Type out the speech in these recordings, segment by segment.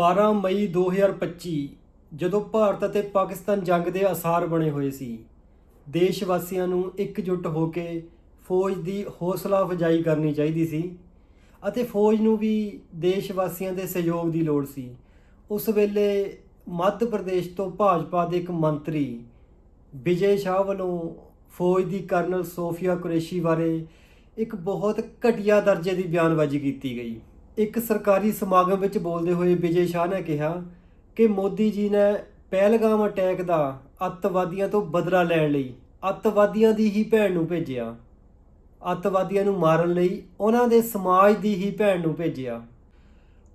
12 ਮਈ 2025 ਜਦੋਂ ਭਾਰਤ ਅਤੇ ਪਾਕਿਸਤਾਨ ਜੰਗ ਦੇ ਆਸਾਰ ਬਣੇ ਹੋਏ ਸੀ ਦੇਸ਼ ਵਾਸੀਆਂ ਨੂੰ ਇਕਜੁੱਟ ਹੋ ਕੇ ਫੌਜ ਦੀ ਹੌਸਲਾ ਅਫਜ਼ਾਈ ਕਰਨੀ ਚਾਹੀਦੀ ਸੀ ਅਤੇ ਫੌਜ ਨੂੰ ਵੀ ਦੇਸ਼ ਵਾਸੀਆਂ ਦੇ ਸਹਿਯੋਗ ਦੀ ਲੋੜ ਸੀ। ਉਸ ਵੇਲੇ ਮੱਧ ਪ੍ਰਦੇਸ਼ ਤੋਂ ਭਾਜਪਾ ਦੇ ਇੱਕ ਮੰਤਰੀ ਵਿਜੇ ਸ਼ਾਹ ਵੱਲੋਂ ਫੌਜ ਦੀ ਕਰਨਲ ਸੋਫੀਆ ਕੁਰੇਸ਼ੀ ਬਾਰੇ ਇੱਕ ਬਹੁਤ ਘਟੀਆ ਦਰਜੇ ਦੀ ਬਿਆਨਬਾਜ਼ੀ ਕੀਤੀ ਗਈ। ਇੱਕ ਸਰਕਾਰੀ ਸਮਾਗਮ ਵਿੱਚ ਬੋਲਦੇ ਹੋਏ ਵਿਜੇ ਸ਼ਾਹ ਨੇ ਕਿਹਾ ਕਿ ਮੋਦੀ ਜੀ ਨੇ ਪਹਿਲਗਾਮ ਅਟੈਕ ਦਾ ਅੱਤਵਾਦੀਆਂ ਤੋਂ ਬਦਲਾ ਲੈਣ ਲਈ ਅੱਤਵਾਦੀਆਂ ਦੀ ਹੀ ਭੈਣ ਨੂੰ ਭੇਜਿਆ। ਅੱਤਵਾਦੀਆਂ ਨੂੰ ਮਾਰਨ ਲਈ ਉਹਨਾਂ ਦੇ ਸਮਾਜ ਦੀ ਹੀ ਭੈਣ ਨੂੰ ਭੇਜਿਆ।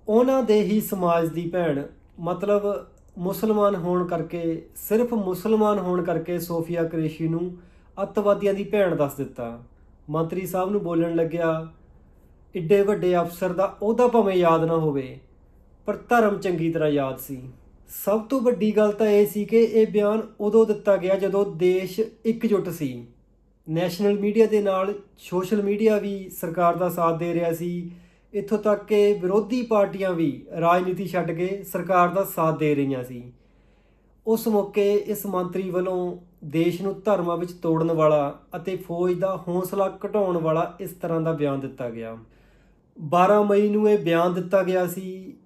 ਉਹਨਾਂ ਦੇ ਹੀ ਸਮਾਜ ਦੀ ਭੈਣ, ਮਤਲਬ ਮੁਸਲਮਾਨ ਹੋਣ ਕਰਕੇ, ਸਿਰਫ ਮੁਸਲਮਾਨ ਹੋਣ ਕਰਕੇ ਸੋਫੀਆ ਕੁਰੈਸ਼ੀ ਨੂੰ ਅੱਤਵਾਦੀਆਂ ਦੀ ਭੈਣ ਦੱਸ ਦਿੱਤਾ। ਮੰਤਰੀ ਸਾਹਿਬ ਨੂੰ ਬੋਲਣ ਲੱਗਿਆ ਇੱਡੇ ਵੱਡੇ ਅਫਸਰ ਦਾ ਉਹਦਾ ਭਾਵੇਂ ਯਾਦ ਨਾ ਹੋਵੇ, ਪਰ ਧਰਮ ਚੰਗੀ ਤਰ੍ਹਾਂ ਯਾਦ ਸੀ। ਸਭ ਤੋਂ ਵੱਡੀ ਗੱਲ ਤਾਂ ਇਹ ਸੀ ਕਿ ਇਹ ਬਿਆਨ ਉਦੋਂ ਦਿੱਤਾ ਗਿਆ ਜਦੋਂ ਦੇਸ਼ ਇਕਜੁੱਟ ਸੀ। ਨੈਸ਼ਨਲ ਮੀਡੀਆ ਦੇ ਨਾਲ ਸੋਸ਼ਲ ਮੀਡੀਆ ਵੀ ਸਰਕਾਰ ਦਾ ਸਾਥ ਦੇ ਰਿਹਾ ਸੀ। ਇੱਥੋਂ ਤੱਕ ਕਿ ਵਿਰੋਧੀ ਪਾਰਟੀਆਂ ਵੀ ਰਾਜਨੀਤੀ ਛੱਡ ਕੇ ਸਰਕਾਰ ਦਾ ਸਾਥ ਦੇ ਰਹੀਆਂ ਸੀ। ਉਸ ਮੌਕੇ ਇਸ ਮੰਤਰੀ ਵੱਲੋਂ ਦੇਸ਼ ਨੂੰ ਧਰਮਾਂ ਵਿੱਚ ਤੋੜਨ ਵਾਲਾ ਅਤੇ ਫੌਜ ਦਾ ਹੌਸਲਾ ਘਟਾਉਣ ਵਾਲਾ ਇਸ ਤਰ੍ਹਾਂ ਦਾ ਬਿਆਨ ਦਿੱਤਾ ਗਿਆ। 12 ਮਈ ਨੂੰ ਇਹ ਬਿਆਨ ਦਿੱਤਾ ਗਿਆ ਸੀ।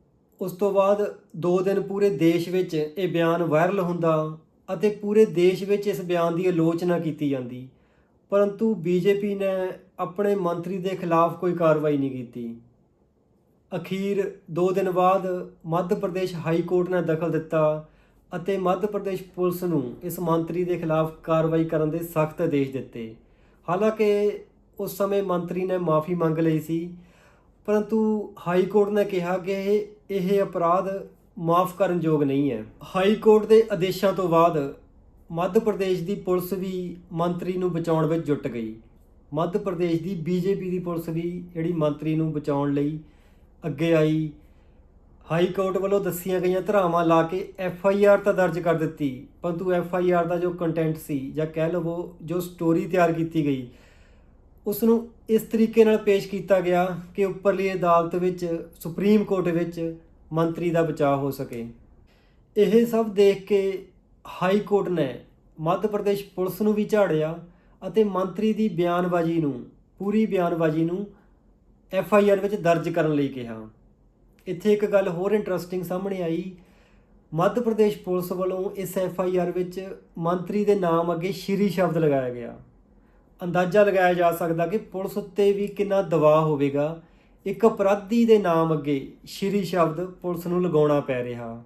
ਉਸ ਤੋਂ ਬਾਅਦ 2 ਦਿਨ ਪੂਰੇ ਦੇਸ਼ ਵਿੱਚ ਇਹ ਬਿਆਨ ਵਾਇਰਲ ਹੁੰਦਾ ਅਤੇ ਪੂਰੇ ਦੇਸ਼ ਵਿੱਚ ਇਸ ਬਿਆਨ ਦੀ ਆਲੋਚਨਾ ਕੀਤੀ ਜਾਂਦੀ। ਪਰੰਤੂ ਬੀਜੇਪੀ ਨੇ ਆਪਣੇ ਮੰਤਰੀ ਦੇ ਖਿਲਾਫ ਕੋਈ ਕਾਰਵਾਈ ਨਹੀਂ ਕੀਤੀ। ਅਖੀਰ 2 ਦਿਨ ਬਾਅਦ ਮੱਧ ਪ੍ਰਦੇਸ਼ ਹਾਈ ਕੋਰਟ ਨੇ ਦਖਲ ਦਿੱਤਾ ਅਤੇ ਮੱਧ ਪ੍ਰਦੇਸ਼ ਪੁਲਿਸ ਨੂੰ ਇਸ ਮੰਤਰੀ ਦੇ ਖਿਲਾਫ ਕਾਰਵਾਈ ਕਰਨ ਦੇ ਸਖਤ ਆਦੇਸ਼ ਦਿੱਤੇ। ਹਾਲਾਂਕਿ ਉਸ ਸਮੇਂ ਮੰਤਰੀ ਨੇ ਮਾਫੀ ਮੰਗ ਲਈ ਸੀ ਪਰੰਤੂ ਹਾਈ ਕੋਰਟ ਨੇ ਕਿਹਾ ਕਿ ਇਹ- ਇਹ ਅਪਰਾਧ ਮਾਫ ਕਰਨ ਯੋਗ ਨਹੀਂ ਹੈ। ਹਾਈ ਕੋਰਟ ਦੇ ਆਦੇਸ਼ਾਂ ਤੋਂ ਬਾਅਦ ਮੱਧ ਪ੍ਰਦੇਸ਼ ਦੀ ਪੁਲਿਸ ਵੀ ਮੰਤਰੀ ਨੂੰ ਬਚਾਉਣ ਵਿੱਚ ਜੁਟ ਗਈ। ਮੱਧ ਪ੍ਰਦੇਸ਼ ਦੀ ਬੀਜੇਪੀ ਦੀ ਪੁਲਿਸ ਵੀ ਜਿਹੜੀ ਮੰਤਰੀ ਨੂੰ ਬਚਾਉਣ ਲਈ ਅੱਗੇ ਆਈ। ਹਾਈ ਕੋਰਟ ਵੱਲੋਂ ਦੱਸੀਆਂ ਗਈਆਂ ਧਰਾਵਾਂ ਲਾ ਕੇ ਐਫ ਆਈ ਆਰ ਤਾਂ ਦਰਜ ਕਰ ਦਿੱਤੀ, ਪਰੰਤੂ ਐਫ ਆਈ ਆਰ ਦਾ ਜੋ ਕੰਟੈਂਟ ਸੀ ਜਾਂ ਕਹਿ ਲਵੋ ਜੋ ਸਟੋਰੀ ਤਿਆਰ ਕੀਤੀ ਗਈ ਉਸ ਨੂੰ ਇਸ ਤਰੀਕੇ ਨਾਲ ਪੇਸ਼ ਕੀਤਾ ਗਿਆ ਕਿ ਉੱਪਰਲੀ ਅਦਾਲਤ ਵਿੱਚ, ਸੁਪਰੀਮ ਕੋਰਟ ਵਿੱਚ ਮੰਤਰੀ ਦਾ ਬਚਾਅ ਹੋ ਸਕੇ। ਇਹ ਸਭ ਦੇਖ ਕੇ ਹਾਈ ਕੋਰਟ ਨੇ ਮੱਧ ਪ੍ਰਦੇਸ਼ ਪੁਲਿਸ ਨੂੰ ਵੀ ਝਾੜਿਆ ਅਤੇ ਮੰਤਰੀ ਦੀ ਬਿਆਨਬਾਜ਼ੀ ਨੂੰ, ਪੂਰੀ ਬਿਆਨਬਾਜ਼ੀ ਨੂੰ ਐਫ ਆਈ ਆਰ ਵਿੱਚ ਦਰਜ ਕਰਨ ਲਈ ਕਿਹਾ। ਇੱਥੇ ਇੱਕ ਗੱਲ ਹੋਰ ਇੰਟਰਸਟਿੰਗ ਸਾਹਮਣੇ ਆਈ। ਮੱਧ ਪ੍ਰਦੇਸ਼ ਪੁਲਿਸ ਵੱਲੋਂ ਇਸ ਐਫ ਆਈ ਆਰ ਵਿੱਚ ਮੰਤਰੀ ਦੇ ਨਾਮ ਅੱਗੇ ਸ਼੍ਰੀ ਸ਼ਬਦ ਲਗਾਇਆ ਗਿਆ। ਅੰਦਾਜ਼ਾ ਲਗਾਇਆ ਜਾ ਸਕਦਾ ਕਿ ਪੁਲਿਸ ਉੱਤੇ ਵੀ ਕਿੰਨਾ ਦਬਾਅ ਹੋਵੇਗਾ। ਇੱਕ ਅਪਰਾਧੀ ਦੇ ਨਾਮ ਅੱਗੇ ਸ਼੍ਰੀ ਸ਼ਬਦ ਪੁਲਿਸ ਨੂੰ ਲਗਾਉਣਾ ਪੈ ਰਿਹਾ।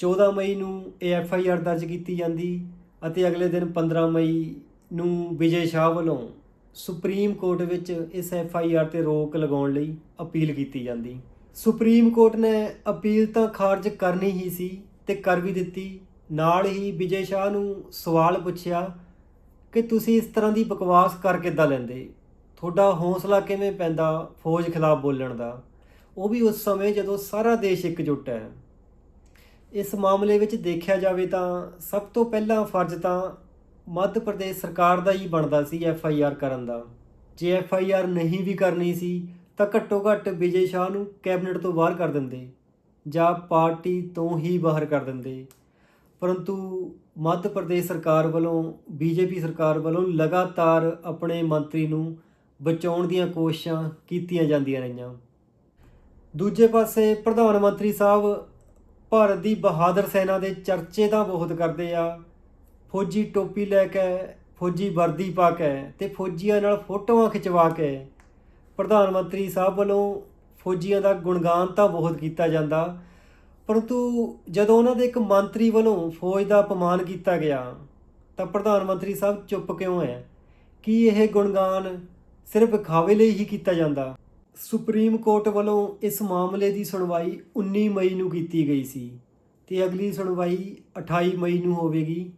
14 ਮਈ ਨੂੰ ਇਹ ਐਫ ਆਈ ਆਰ ਦਰਜ ਕੀਤੀ ਜਾਂਦੀ ਅਤੇ ਅਗਲੇ ਦਿਨ 15 ਮਈ ਨੂੰ ਵਿਜੇ ਸ਼ਾਹ ਵੱਲੋਂ ਸੁਪਰੀਮ ਕੋਰਟ ਵਿੱਚ ਇਸ ਐਫ ਆਈ ਆਰ ਤੇ ਰੋਕ ਲਗਾਉਣ ਲਈ ਅਪੀਲ ਕੀਤੀ ਜਾਂਦੀ। ਸੁਪਰੀਮ ਕੋਰਟ ਨੇ ਅਪੀਲ ਤਾਂ ਖਾਰਜ ਕਰਨੀ ਹੀ ਸੀ ਤੇ ਕਰ ਵੀ ਦਿੱਤੀ। ਨਾਲ ਹੀ ਵਿਜੇ ਸ਼ਾਹ ਨੂੰ ਸਵਾਲ ਪੁੱਛਿਆ ਕਿ ਤੁਸੀਂ ਇਸ ਤਰ੍ਹਾਂ ਦੀ ਬਕਵਾਸ ਕਰ ਕਿੱਦਾਂ ਲੈਂਦੇ? ਤੁਹਾਡਾ ਹੌਸਲਾ ਕਿਵੇਂ ਪੈਂਦਾ ਫੌਜ ਖਿਲਾਫ ਬੋਲਣ ਦਾ? ਉਹ ਵੀ ਉਸ ਸਮੇਂ ਜਦੋਂ ਸਾਰਾ ਦੇਸ਼ ਇਕਜੁੱਟ ਹੈ। ਇਸ ਮਾਮਲੇ ਵਿੱਚ ਦੇਖਿਆ ਜਾਵੇ ਤਾਂ ਸਭ ਤੋਂ ਪਹਿਲਾਂ ਫਰਜ਼ ਤਾਂ ਮੱਧ ਪ੍ਰਦੇਸ਼ ਸਰਕਾਰ ਦਾ ਹੀ ਬਣਦਾ ਸੀ ਐਫ ਆਈ ਆਰ ਕਰਨ ਦਾ। ਜੇ ਐਫ ਆਈ ਆਰ ਨਹੀਂ ਵੀ ਕਰਨੀ ਸੀ, ਤਾਂ ਘੱਟੋ ਘੱਟ ਵਿਜੇ ਸ਼ਾਹ ਨੂੰ ਕੈਬਨਿਟ ਤੋਂ ਬਾਹਰ ਕਰ ਦਿੰਦੇ ਜਾਂ ਪਾਰਟੀ ਤੋਂ ਹੀ ਬਾਹਰ ਕਰ ਦਿੰਦੇ। ਪਰੰਤੂ ਮੱਧ ਪ੍ਰਦੇਸ਼ ਸਰਕਾਰ ਵੱਲੋਂ, ਬੀਜੇਪੀ ਸਰਕਾਰ ਵੱਲੋਂ ਲਗਾਤਾਰ ਆਪਣੇ ਮੰਤਰੀ ਨੂੰ ਬਚਾਉਣ ਦੀਆਂ ਕੋਸ਼ਿਸ਼ਾਂ ਕੀਤੀਆਂ ਜਾਂਦੀਆਂ ਰਹੀਆਂ। ਦੂਜੇ ਪਾਸੇ ਪ੍ਰਧਾਨ ਮੰਤਰੀ ਸਾਹਿਬ ਭਾਰਤ ਦੀ ਬਹਾਦਰ ਸੈਨਾ ਦੇ ਚਰਚੇ ਤਾਂ ਬਹੁਤ ਕਰਦੇ ਆ। ਫੌਜੀ ਟੋਪੀ ਲੈ ਕੇ, ਫੌਜੀ ਵਰਦੀ ਪਾ ਕੇ ਤੇ ਫੌਜੀਆਂ ਨਾਲ ਫੋਟੋਆਂ ਖਿਚਵਾ ਕੇ ਪ੍ਰਧਾਨ ਮੰਤਰੀ ਸਾਹਿਬ ਵੱਲੋਂ ਫੌਜੀਆਂ ਦਾ ਗੁਣਗਾਨ ਤਾਂ ਬਹੁਤ ਕੀਤਾ ਜਾਂਦਾ। ਪਰੰਤੂ ਜਦੋਂ ਉਹਨਾਂ ਦੇ ਇੱਕ ਮੰਤਰੀ ਵੱਲੋਂ ਫੌਜ ਦਾ ਅਪਮਾਨ ਕੀਤਾ ਗਿਆ, ਤਾਂ ਪ੍ਰਧਾਨ ਮੰਤਰੀ ਸਾਹਿਬ ਚੁੱਪ ਕਿਉਂ ਹੈ? ਕੀ ਇਹ ਗੁਣਗਾਨ ਸਿਰਫ ਵਿਖਾਵੇ ਲਈ ਹੀ ਕੀਤਾ ਜਾਂਦਾ? ਸੁਪਰੀਮ ਕੋਰਟ ਵੱਲੋਂ ਇਸ ਮਾਮਲੇ ਦੀ ਸੁਣਵਾਈ 19 ਮਈ ਨੂੰ ਕੀਤੀ ਗਈ ਸੀ ਤੇ ਅਗਲੀ ਸੁਣਵਾਈ 28 ਮਈ ਨੂੰ ਹੋਵੇਗੀ।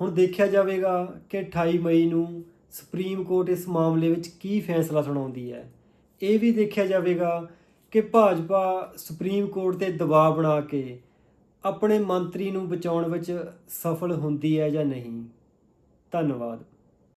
ਹੁਣ ਦੇਖਿਆ ਜਾਵੇਗਾ ਕਿ 28 ਮਈ ਨੂੰ ਸੁਪਰੀਮ ਕੋਰਟ ਇਸ ਮਾਮਲੇ ਵਿੱਚ ਕੀ ਫੈਸਲਾ ਸੁਣਾਉਂਦੀ ਹੈ। ਇਹ ਵੀ ਦੇਖਿਆ ਜਾਵੇਗਾ ਕਿ ਭਾਜਪਾ ਸੁਪਰੀਮ ਕੋਰਟ ਤੇ ਦਬਾਅ ਬਣਾ ਕੇ ਆਪਣੇ ਮੰਤਰੀ ਨੂੰ ਬਚਾਉਣ ਵਿੱਚ ਸਫਲ ਹੁੰਦੀ ਹੈ ਜਾਂ ਨਹੀਂ। ਧੰਨਵਾਦ।